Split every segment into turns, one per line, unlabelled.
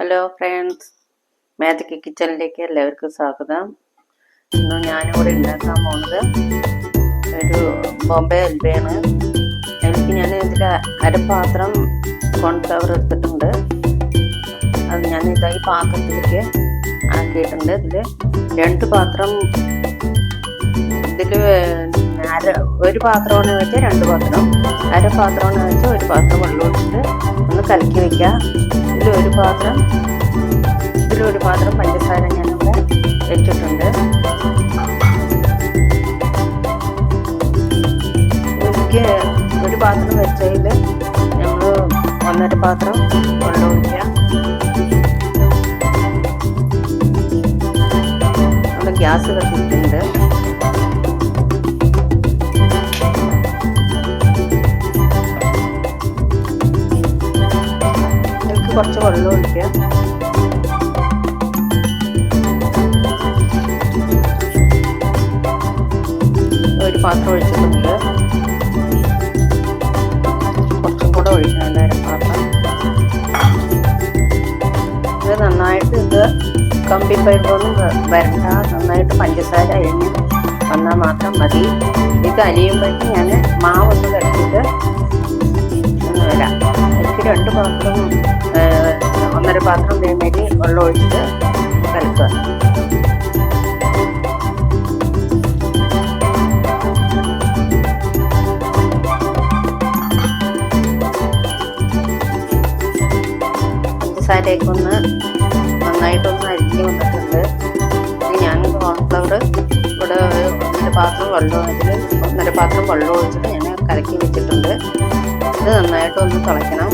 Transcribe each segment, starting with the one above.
Hello friends magic കിച്ചണിലേക്ക് എല്ലാവർക്കും സ്വാഗതം. ഇന്ന് ഞാനിവിടെ ഉണ്ടാക്കാൻ പോകുന്നത് ഒരു ബോംബെ ഹൽവയാണ് എനിക്ക് ഞാൻ ഇതിൽ അരപ്പാത്രം കോൺഫ്ലവർ എടുത്തിട്ടുണ്ട്. അത് ഞാൻ ഇതായി പാത്രത്തിലേക്ക് ആക്കിയിട്ടുണ്ട്. ഇതിൽ രണ്ട് പാത്രം ഇതിൽ അര ഒരു പാത്രമാണ് വെച്ച് രണ്ട് പാത്രം. അര പാത്രമാണ് വെച്ച് ഒരു പാത്രം വെള്ളം ഒഴിച്ചിട്ട് ഒന്ന് കലക്കി വെക്കുക ഇതിൽ ഒരു പാത്രം ഇതിലൊരു പാത്രം പഞ്ചസാര ഞാനിവിടെ വെച്ചിട്ടുണ്ട്. എനിക്ക് ഒരു പാത്രം വെച്ചതിൽ നമ്മൾ ഒന്നര പാത്രം വെള്ളം ഒഴിക്കുക നമ്മുടെ ഗ്യാസ് കത്തിയിട്ടുണ്ട്. കുറച്ച് വെള്ളം ഒഴിക്കുക. ഒരു പാത്രം ഒഴിച്ചിട്ടുണ്ട്. കുറച്ചും കൂടെ ഒഴിക്കണം പാത്രം ഇത് നന്നായിട്ട് ഇത് കമ്പി പൈപ്പൊന്നും വരണ്ട. നന്നായിട്ട് പഞ്ചസാര അരിഞ്ഞ് വന്നാൽ മാത്രം മതി. ഇത് അരിയുമ്പോഴേക്കും ഞാൻ മാവൊന്ന് കലക്കിയിട്ട് വരാം എനിക്ക് രണ്ട് പാത്രം ഒന്നര പാത്രം തേമേരി വെള്ളം ഒഴിച്ച് കലക്കുക. പഞ്ചസാരയൊക്കെ ഒന്ന് നന്നായിട്ടൊന്ന് അരിഞ്ഞ് വന്നിട്ടുണ്ട്. ഞാൻ കോൺഫ്ലവർ ഇവിടെ ഒന്നര പാത്രം വെള്ളം അതിൽ ഒന്നര പാത്രം വെള്ളം ഒഴിച്ചിട്ട് ഞാൻ കലക്കി വെച്ചിട്ടുണ്ട്. ഇത് നന്നായിട്ടൊന്ന് തിളയ്ക്കണം.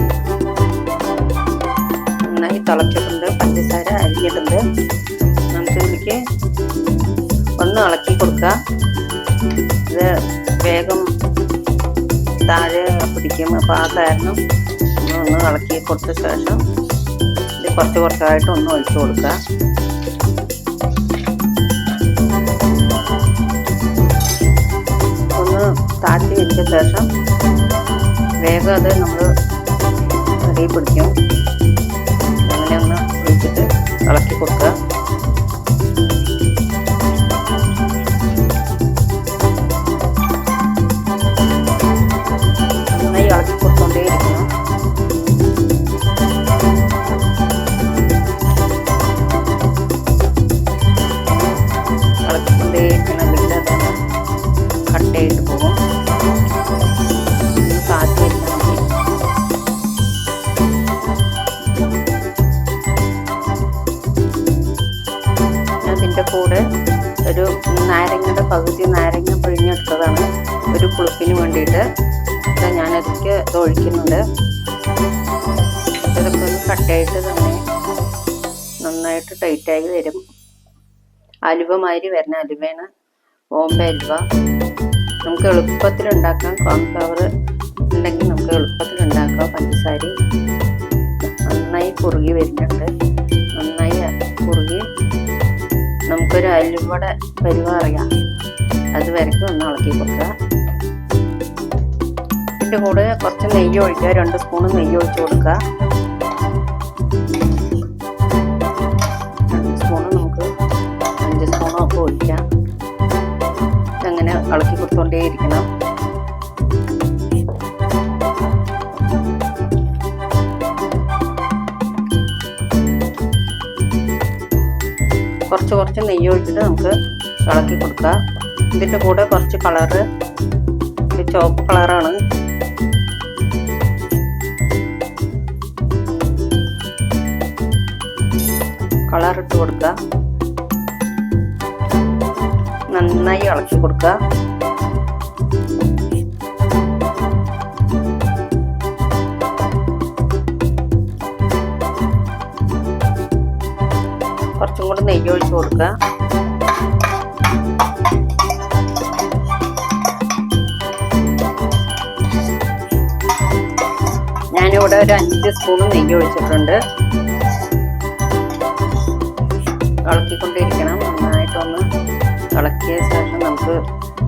നന്നായി തിളച്ചിട്ടുണ്ട്. പഞ്ചസാര അരിഞ്ഞിട്ടുണ്ട്. നമുക്ക് ഇതിലേക്ക് ഒന്ന് ഇളക്കി കൊടുക്കുക ഇത് വേഗം താഴെ പിടിക്കും. അപ്പോൾ ആ കാരണം ഒന്ന് ഇളക്കി കൊടുത്ത ശേഷം ഇത് കുറച്ച് കുറച്ചായിട്ട് ഒന്ന് ഒഴിച്ചു കൊടുക്കുക ഒന്ന് ശേഷം വേഗം അത് നമ്മൾ അടിയിൽ പിടിക്കും. അങ്ങനെ ഒന്ന് ഒഴിച്ചിട്ട് ഇളക്കി കൊടുക്കുക. നാരങ്ങയുടെ പകുതി നാരങ്ങ പിഴിഞ്ഞെടുത്തതാണ്. ഒരു പുളിപ്പിന് വേണ്ടിയിട്ട്. ഇത് ഞാനതിലേക്ക് ഇത് ഒഴിക്കുന്നുണ്ട്. ഇതൊക്കെ കട്ടയായിട്ട് തന്നെ നന്നായിട്ട് ടൈറ്റായി വരും. അലുവ മാതിരി വരുന്ന അലുവയാണ് ബോംബെ അലുവ. നമുക്ക് എളുപ്പത്തിൽ ഉണ്ടാക്കാം. കോൺഫ്ലവർ ഉണ്ടെങ്കിൽ നമുക്ക് എളുപ്പത്തിൽ ഉണ്ടാക്കാം. പഞ്ചസാര നന്നായി കുറുകി വരുന്നുണ്ട്. നമുക്കൊരു അല്ലും കൂടെ അറിയാം. അത് വരയ്ക്കും ഒന്ന് ഇളക്കി കൊടുക്കുക. ഇതിന്റെ കൂടെ കുറച്ച് നെയ്യ് ഒഴിക്കുക. രണ്ട് സ്പൂൺ നെയ്യ് ഒഴിച്ച് കൊടുക്കുക. രണ്ട് സ്പൂണ് നമുക്ക് അഞ്ച് സ്പൂണോ ഒക്കെ ഒഴിക്കാം. ഇതങ്ങനെ ഇളക്കി കൊടുത്തോണ്ടേയിരിക്കണം. കുറച്ച് കുറച്ച് നെയ്യ് ഒഴിച്ചിട്ട് നമുക്ക് ഇളക്കി കൊടുക്കുക ഇതിന്റെ കൂടെ കുറച്ച് കളറ് ഇത് ചുവപ്പ് കളറാണ് കളർ ഇട്ട് കൊടുക്കുക നന്നായി ഇളക്കി കൊടുക്കുക കുറച്ചും കൂടി നെയ്യ് ഒഴിച്ച് കൊടുക്കുക. ഞാനിവിടെ ഒരു അഞ്ച് സ്പൂൺ നെയ്യ് ഒഴിച്ചിട്ടുണ്ട്. ഇളക്കിക്കൊണ്ടിരിക്കണം. നന്നായിട്ടൊന്ന് ഇളക്കിയ ശേഷം നമുക്ക്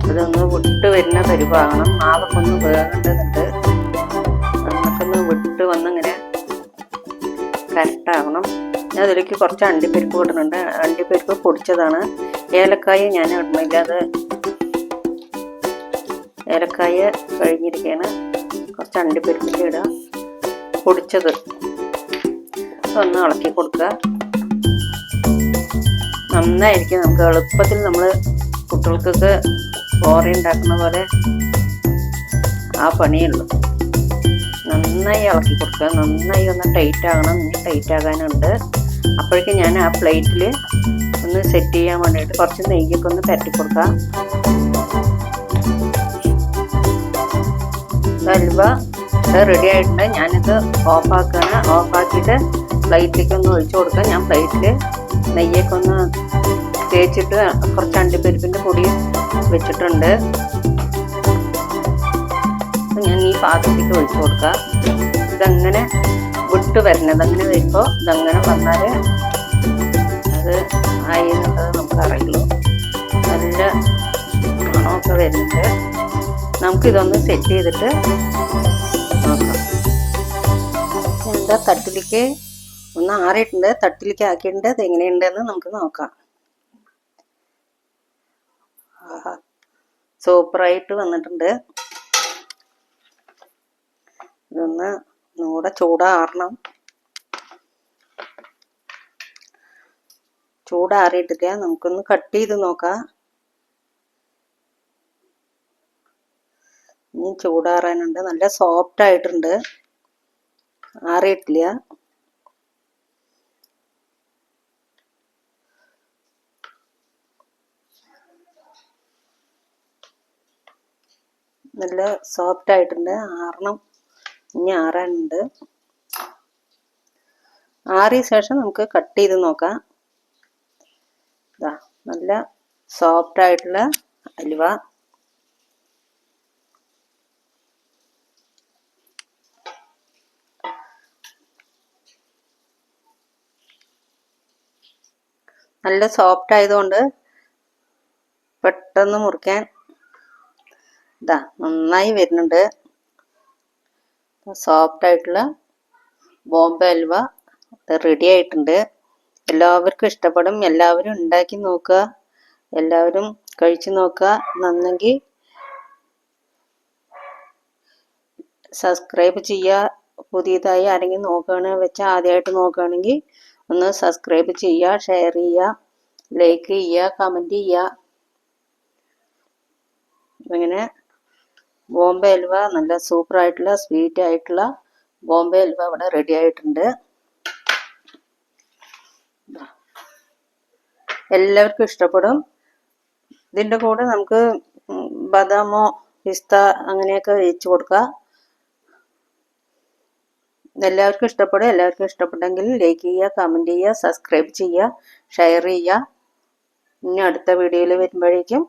ഇതൊന്ന് വിട്ട് വരുന്ന പരിപാകണം. മാവൊക്കെ ഒന്ന് വേകേണ്ടതുണ്ട് അതിലേക്ക് കുറച്ച് അണ്ടിപ്പരിപ്പ് ഇടുന്നുണ്ട് അണ്ടിപ്പരിപ്പ് പൊടിച്ചതാണ്. ഏലക്കായ ഞാൻ ഇടുന്നില്ല അത് ഏലക്കായ കഴിഞ്ഞിരിക്കുകയാണ് കുറച്ച് അണ്ടിപ്പരിപ്പ് ഇടുക പൊടിച്ചത്. ഒന്ന് ഇളക്കി കൊടുക്കുക. നന്നായിരിക്കും നമുക്ക് എളുപ്പത്തിൽ നമ്മൾ കുട്ടികൾക്കൊക്കെ ബോറി ഉണ്ടാക്കുന്ന പോലെ ആ പണിയുള്ളൂ നന്നായി ഇളക്കി കൊടുക്കുക. നന്നായി ഒന്ന് ടൈറ്റ് ആകണം. ടൈറ്റ് ആകാനുണ്ട്. അപ്പോഴേക്കും ഞാൻ ആ പ്ലേറ്റിൽ ഒന്ന് സെറ്റ് ചെയ്യാൻ വേണ്ടിയിട്ട് കുറച്ച് നെയ്യൊക്കെ ഒന്ന് പരട്ടി കൊടുക്കാം. ഹൽവ റെഡി ആയിട്ടുണ്ട്. ഞാനിത് ഓഫാക്കുകയാണ് ഓഫാക്കിയിട്ട് പ്ലേറ്റിലേക്ക് ഒന്ന് ഒഴിച്ചു കൊടുക്കാം. ഞാൻ പ്ലേറ്റിൽ നെയ്യൊക്കെ ഒന്ന് തേച്ചിട്ട് കുറച്ച് അണ്ടിപ്പരിപ്പിന്റെ പൊടി വെച്ചിട്ടുണ്ട്. ഞാൻ ഈ പാത്രത്തേക്ക് ഒഴിച്ചു കൊടുക്കാം. ഇതങ്ങനെ വിട്ട് വരണത് അങ്ങനെ വരുമ്പോൾ ഇതങ്ങനെ വന്നാൽ അത് ആയി എന്നുള്ളത് നമുക്കറിയുള്ളൂ നല്ല മണമൊക്കെ വരുന്നുണ്ട്. നമുക്കിതൊന്ന് സെറ്റ് ചെയ്തിട്ട് നോക്കാം. എന്താ തട്ടിലേക്ക്? ഒന്ന് ആറിയിട്ടുണ്ട്. തട്ടിലേക്ക് ആക്കിയിട്ടുണ്ട്. അത് എങ്ങനെയുണ്ടെന്ന് നമുക്ക് നോക്കാം. സൂപ്പറായിട്ട് വന്നിട്ടുണ്ട്. ഇതൊന്ന് ഒന്നുകൂടെ ചൂടാറണം. ചൂടാറിയിട്ടില്ല നമുക്കൊന്ന് കട്ട് ചെയ്ത് നോക്കാം. ഇനി ചൂടാറാനുണ്ട്. നല്ല സോഫ്റ്റ് ആയിട്ടുണ്ട്. ആറിയിട്ടില്ല. നല്ല സോഫ്റ്റ് ആയിട്ടുണ്ട്. ആറണം. ഇനി ആറാനുണ്ട് ആറിയ ശേഷം നമുക്ക് കട്ട് ചെയ്ത് നോക്കാം. ഇതാ നല്ല സോഫ്റ്റ് ആയിട്ടുള്ള അലുവ. നല്ല സോഫ്റ്റ് ആയതുകൊണ്ട് പെട്ടെന്ന് മുറിക്കാൻ ഇതാ നന്നായി വരുന്നുണ്ട്. സോഫ്റ്റ് ആയിട്ടുള്ള ബോംബെ ഹൽവ റെഡി ആയിട്ടുണ്ട്. എല്ലാവർക്കും ഇഷ്ടപ്പെടും. എല്ലാവരും ഉണ്ടാക്കി നോക്കുക. എല്ലാവരും കഴിച്ചു നോക്കുക. നന്നെങ്കിൽ സബ്സ്ക്രൈബ് ചെയ്യുക. പുതിയതായി ആരെങ്കിലും നോക്കുകയാണ് വെച്ചാൽ ആദ്യമായിട്ട് നോക്കുകയാണെങ്കിൽ ഒന്ന് സബ്സ്ക്രൈബ് ചെയ്യുക ഷെയർ ചെയ്യുക ലൈക്ക് ചെയ്യുക കമന്റ് ചെയ്യുക. ഇങ്ങനെ ബോംബെ ഹൽവ നല്ല സൂപ്പർ ആയിട്ടുള്ള സ്വീറ്റ് ആയിട്ടുള്ള ബോംബെ ഹൽവ ഇവിടെ റെഡി ആയിട്ടുണ്ട്. എല്ലാവർക്കും ഇഷ്ടപ്പെടും. ഇതിന്റെ കൂടെ നമുക്ക് ബദാമോ പിസ്ത അങ്ങനെയൊക്കെ വെച്ച് കൊടുക്കാം. എല്ലാവർക്കും ഇഷ്ടപ്പെടും. എല്ലാവർക്കും ഇഷ്ടപ്പെട്ടെങ്കിൽ ലൈക്ക് ചെയ്യുക കമന്റ് ചെയ്യുക സബ്സ്ക്രൈബ് ചെയ്യുക ഷെയർ ചെയ്യുക. ഇനി അടുത്ത വീഡിയോയിൽ വരുമ്പോഴേക്കും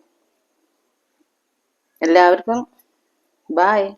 എല്ലാവർക്കും Bye.